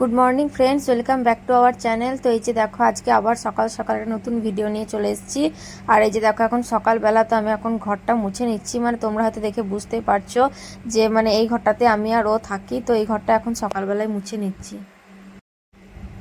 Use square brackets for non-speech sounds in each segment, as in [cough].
Good morning friends welcome back to our channel তো এই যে দেখো, আজকে আবার সকাল সকাল একটা নতুন ভিডিও নিয়ে চলে এসেছি। আর এই যে দেখো, এখন সকালবেলা তো আমি এখন ঘরটা মুছে নিচ্ছি। মানে তোমরা হয়তো দেখে বুঝতেই পারছ যে মানে এই ঘরটাতে আমি আর ও থাকি। তো এই ঘরটা এখন সকালবেলায় মুছে নিচ্ছি।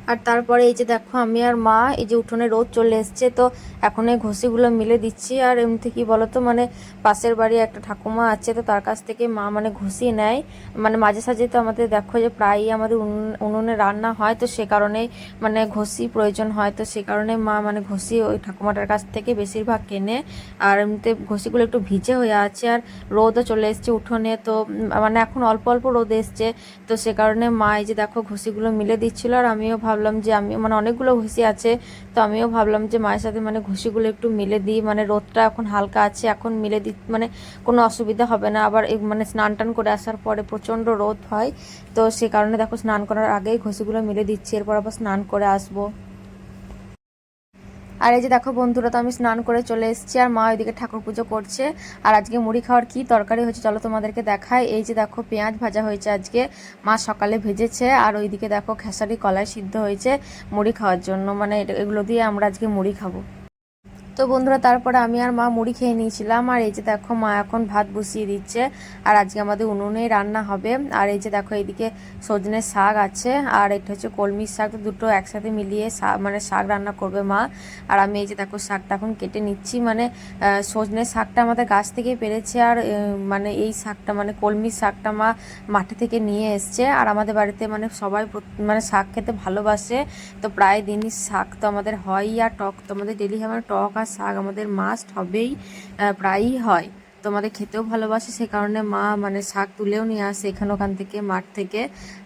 আর তারপরে এই যে দেখো, আমি আর মা এই যে উঠোনে রোদ চলে এসছে, তো এখন এই ঘষিগুলো মিলে দিচ্ছি। আর এমনিতে কি বলতো মানে পাশের বাড়ি একটা ঠাকুমা আছে, তো তার কাছ থেকে মা মানে ঘষি নেয়। মানে মাঝে সাঝে তো আমাদের দেখো যে প্রায়ই আমাদের উনুন- রান্না হয়, তো সে কারণে মানে ঘষি প্রয়োজন হয়, তো সে কারণে মা মানে ঘষি ওই ঠাকুমাটার কাছ থেকে বেশিরভাগ কেনে। আর এমনিতে ঘষিগুলো একটু ভিজে হয়ে আছে, আর রোদও চলে এসছে উঠোনে, তো মানে এখন অল্প অল্প রোদ এসছে, তো সে কারণে মা এই যে দেখো ঘষিগুলো মিলে দিচ্ছিল, আর আমিও ভাবলাম যে আমি মানে অনেকগুলো ঘুষি আছে, তো আমিও ভাবলাম যে মায়ের সাথে মানে ঘুষিগুলো একটু মিলে দিই মানে রোদটা এখন হালকা আছে, এখন মিলে দি মানে কোনো অসুবিধা হবে না। আবার মানে স্নান টান করে আসার পরে প্রচণ্ড রোদ হয়, তো সে কারণে দেখো স্নান করার আগেই ঘুষিগুলো মিলে দিচ্ছি, এরপর আবার স্নান করে আসব। আর এই যে দেখো বন্ধুরা, তো আমি স্নান করে চলে এসেছি আর মা ওইদিকে ঠাকুর পুজো করছে। আর আজকে মুড়ি খাওয়ার কি তরকারি হয়েছে চলো তোমাদেরকে দেখাই। এই যে দেখো পেঁয়াজ ভাজা হয়েছে আজকে, মা সকালে ভেজেছে আর ওইদিকে দেখো খেসারি কলাই সিদ্ধ হয়েছে মুড়ি খাওয়ার জন্য। মানে এগুলো দিয়ে আমরা আজকে মুড়ি খাব। তো বন্ধুরা, তারপরে আমি আর মা মুড়ি খেয়ে নিয়েছিলাম। আর এই যে দেখো, মা এখন ভাত বসিয়ে দিচ্ছে। আর আজকে আমাদের উনুনেই রান্না হবে। আর এই যে দেখো, এইদিকে সজনের শাক আছে। আর এটা হচ্ছে কলমির শাক। দুটো একসাথে মিলিয়ে মানে শাক রান্না করবে মা। আর আমি এই যে দেখো, শাকটা এখন কেটে নিচ্ছি। মানে সজনের শাকটা আমাদের গাছ থেকে পেরেছে। আর মানে এই শাকটা মানে কলমির শাকটা মা মাঠে থেকে নিয়ে এসছে। আর আমাদের বাড়িতে মানে সবাই মানে শাক খেতে ভালোবাসে। তো প্রায় দিনই শাক তো আমাদের হয়ই। আর টক তো আমাদের ডেলি আমার টক আর শাক আমাদের মাস্ট হবেই প্রায়ই হয়। তো আমাদের খেতেও ভালোবাসে, সে কারণে মা মানে শাক তুলেও নিয়ে আসে এখানে ওখান থেকে, মাঠ থেকে।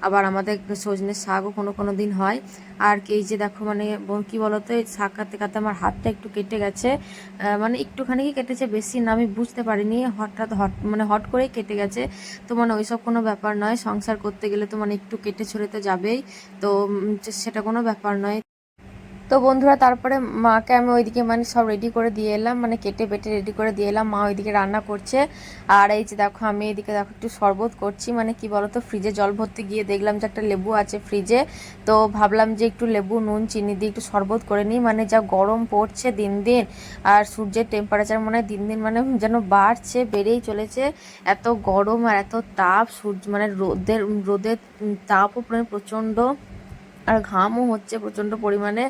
আবার আমাদের সজনের শাকও কোনো কোনো দিন হয়। আর এই যে দেখো মানে কি বলতো, এই শাক কাটতে কাটতে আমার হাতটা একটু কেটে গেছে। মানে একটুখানি কেটেছে বেশি না, আমি বুঝতে পারিনি। হঠাৎ হট মানে হট করেই কেটে গেছে। তো মানে ওইসব কোনো ব্যাপার নয়, সংসার করতে গেলে তো মানে একটু কেটে ছড়ে তো যাবেই। তো সেটা কোনো ব্যাপার নয়। তো বন্ধুরা, তারপরে মাকে আমি ওইদিকে মানে সব রেডি করে দিয়ে এলাম মানে কেটে বেটে রেডি করে দিয়ে এলাম। মা ওইদিকে রান্না করছে। আর এই যে দেখো, আমি এদিকে দেখো একটু শরবত করছি। মানে কি বলতো ফ্রিজে জল ভরতে গিয়ে দেখলাম যে একটা লেবু আছে ফ্রিজে তো ভাবলাম যে একটু লেবু, নুন, চিনি দিয়ে একটু শরবত করে নিই। মানে যা গরম পড়ছে দিন দিন, আর সূর্যের টেম্পারেচার মনে হয় দিন দিন মানে যেন বাড়ছে, বেড়েই চলেছে। এত গরম আর এত তাপ, সূর্য মানে রোদের রোদের তাপও মানে প্রচণ্ড। আর ঘামও হচ্ছে প্রচণ্ড পরিমাণে।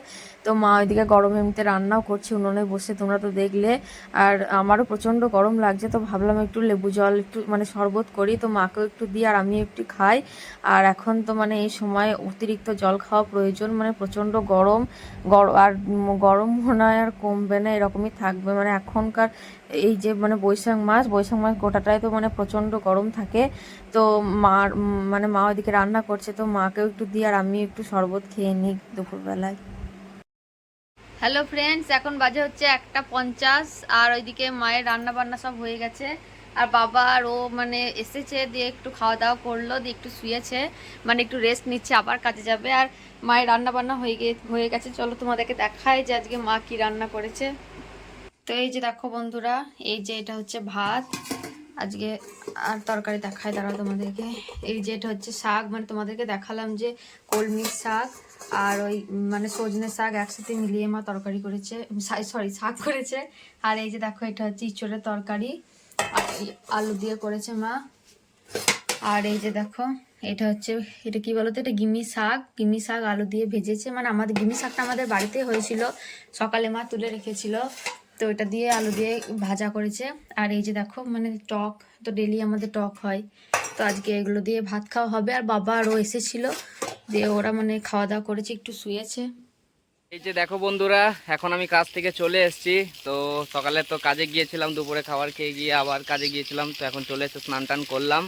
তো মা ওইদিকে গরম এমনিতে রান্নাও করছে, উনুনে বসে তোমরা তো দেখলে। আর আমারও প্রচণ্ড গরম লাগছে, তো ভাবলাম একটু লেবু জল একটু মানে শরবত করি, তো মাকেও একটু দিই আর আমি একটু খাই। আর এখন তো মানে এই সময় অতিরিক্ত জল খাওয়া প্রয়োজন মানে প্রচণ্ড গরম। গরম আর গরম মনে হয় আর কমবে না, এরকমই থাকবে। মানে এখনকার এই যে মানে বৈশাখ মাস বৈশাখ মাস গোটাটাই তো মানে প্রচণ্ড গরম থাকে। তো মার মানে মা ওইদিকে রান্না করছে, তো মাকেও একটু দিই আর আমি একটু শরবত খেয়ে নিই দুপুরবেলায়। হ্যালো ফ্রেন্ডস এখন বাজে হচ্ছে একটা পঞ্চাশ আর ওইদিকে মায়ের রান্না বান্না সব হয়ে গেছে। আর বাবা আর ও মানে এসেছে, দিয়ে একটু খাওয়া দাওয়া করল, দিয়ে একটু শুয়েছে। মানে একটু রেস্ট নিচ্ছে, আবার কাজে যাবে। আর মায়ের রান্না বান্না হয়ে গে, হয়ে গেছে। চলো তোমাদেরকে দেখায় যে আজকে মা কি রান্না করেছে। তো এই যে দেখো বন্ধুরা, এই যে এটা হচ্ছে ভাত। আজকে আর তরকারি দেখায় দাঁড়াও তোমাদেরকে। এই যে এটা হচ্ছে শাক মানে তোমাদেরকে দেখালাম যে কলমির শাক আর ওই মানে সজনে শাক একসাথে মিলিয়ে মা তরকারি করেছে সরি শাক করেছে। আর এই যে দেখো এটা হচ্ছে ইঁচড়ের তরকারি আলু দিয়ে করেছে মা। আর এই যে দেখো, এটা হচ্ছে, এটা কি বলতো, এটা গিমি শাক। গিমি শাক আলু দিয়ে ভেজেছে। মানে আমাদের, গিমি শাকটা আমাদের বাড়িতে হয়েছিল, সকালে মা তুলে রেখেছিল। তো এটা দিয়ে আলু দিয়ে ভাজা করেছে। আর এই যে দেখো মানে টক, তো ডেলি আমাদের টক হয়। তো আজকে এগুলো দিয়ে ভাত খাওয়া হবে। আর বাবা আরও এসেছিল, দিয়ে ওরা মানে খাওয়া দাওয়া করেছে, একটু শুয়েছে। এই যে দেখো বন্ধুরা, এখন আমি কাজ থেকে চলে এসেছি। তো সকালে তো কাজে গিয়েছিলাম, দুপুরে খাবার খেয়ে গিয়ে আবার কাজে গিয়েছিলাম। তো এখন চলে এসে স্নান টান করলাম।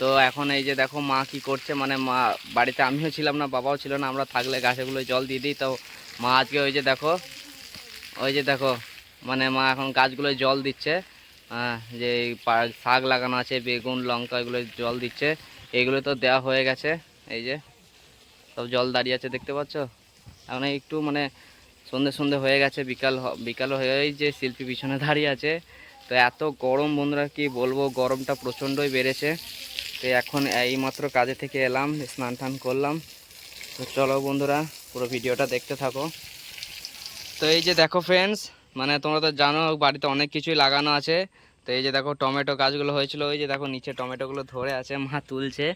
তো এখন এই যে দেখো মা কি করছে মানে মা, বাড়িতে আমিও ছিলাম না, বাবাও ছিল না, আমরা থাকলে গাছেগুলো জল দিয়ে দিই। তো মা আজকে ওই যে দেখো, ওই যে দেখো মানে মা এখন গাছগুলোয় জল দিচ্ছে। যে শাক লাগানো আছে, বেগুন, লঙ্কা এগুলো জল দিচ্ছে। এগুলো তো দেওয়া হয়ে গেছে, এই যে। সব জল দাঁড়িয়ে আছে, দেখতে পাচ্ছ? এখন একটু মানে সন্ধে সন্ধে হয়ে গেছে, বিকাল বিকাল হয়েই যে শিল্পী পিছনে [laughs] দাঁড়িয়ে আছে। তো এত গরম, বন্ধুরা, কি বলব? গরমটা প্রচণ্ডই বেড়েছে। তো এখন এইমাত্র কাজে থেকে এলাম, স্নান টান করলাম। তো চলো, বন্ধুরা, পুরো ভিডিওটা দেখতে থাকো। তো এই যে দেখো ফ্রেন্ডস মানে তোমরা তো জানো বাড়িতে অনেক কিছুই লাগানো আছে। তো এই যে দেখো টমেটো গাছগুলো হয়েছিল ওই যে দেখো নিচে টমেটোগুলো ধরে আছে মা তুলছে।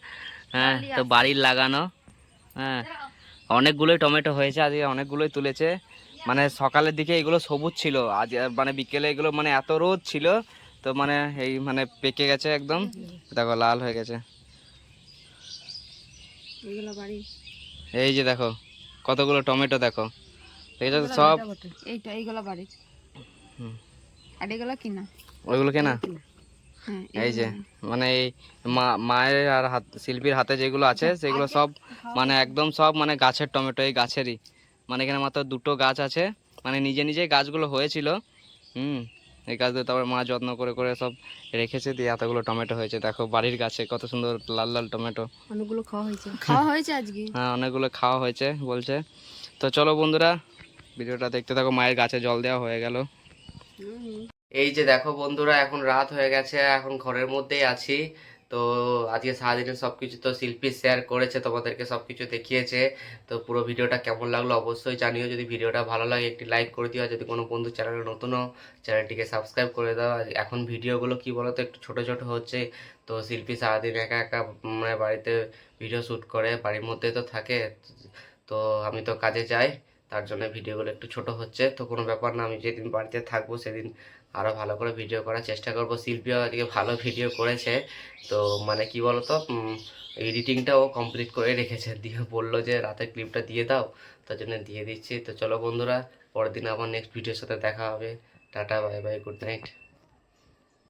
হ্যাঁ তো বাড়ির লাগানো হ্যাঁ। অনেকগুলোই টমেটো হয়েছে আজকে অনেকগুলোই তুলেছে। মানে সকালের দিকে এগুলো সবুজ ছিল আজ মানে বিকেলে এগুলো মানে এত রোদ ছিল তো মানে এই মানে পেকে গেছে একদম। দেখো লাল হয়ে গেছে। এই যে দেখো কতগুলো টমেটো দেখো। এটা সব এইটা এইগুলো বাড়ি। আর এগুলো কিনা? ওইগুলো কেনা? হ্যাঁ এই যে মানে এই মা মায়ের আর হাত শিল্পীর হাতে যেগুলো আছে সেগুলো সব মানে একদম সব মানে গাছের টমেটো এই গাছেরই। মানে এখানে মাত্র দুটো গাছ আছে। মানে নিজে নিজেই গাছগুলো হয়েছিল। হুম এই গাছগুলো তারপর মা যত্ন করে করে সব রেখেছে দিয়ে এতগুলো টমেটো হয়েছে। দেখো বাড়ির গাছে কত সুন্দর লাল লাল টমেটো। অনেকগুলো খাওয়া হয়েছে। খাওয়া হয়েছে আজকে? হ্যাঁ অনেকগুলো খাওয়া হয়েছে বলছে। তো চলো বন্ধুরা ভিডিওটা দেখতে থাকো মায়ের গাছে জল দেওয়া হয়ে গেল। এই যে দেখো বন্ধুরা, এখন রাত হয়ে গেছে, এখন ঘরের মধ্যেই আছি। তো আজকে সারাদিনে সব কিছু তো শিল্পী শেয়ার করেছে, তোমাদেরকে সব কিছু দেখিয়েছে। তো পুরো ভিডিওটা কেমন লাগল অবশ্যই জানিও। যদি ভিডিওটা ভালো লাগে, একটি লাইক করে দিও। যদি কোনো বন্ধু চ্যানেলে নতুন হও চ্যানেলটিকে সাবস্ক্রাইব করে দাও। এখন ভিডিওগুলো কি বলো তো একটু ছোট ছোট হচ্ছে। তো শিল্পী সারাদিন একা একা মানে বাড়িতে ভিডিও শ্যুট করে, বাড়ির মধ্যে তো থাকে। তো আমি তো কাজে যাই। তার জন্য ভিডিওগুলো একটু ছোট হচ্ছে, তো কোনো ব্যাপার না, আমি যেদিন বাড়িতে থাকব সেদিন আরও ভালো করে ভিডিও করার চেষ্টা করব। শিল্পীও আজকে ভালো ভিডিও করেছে, তো মানে কি বলতো এডিটিংটাও কমপ্লিট করে রেখেছে। দিয়ে বলল যে, রাতের ক্লিপটা দিয়ে দাও। তার জন্য দিয়ে দিচ্ছি। তো চলো বন্ধুরা, পরের দিন আবার নেক্সট ভিডিওর সাথে দেখা হবে। Tata bye bye good night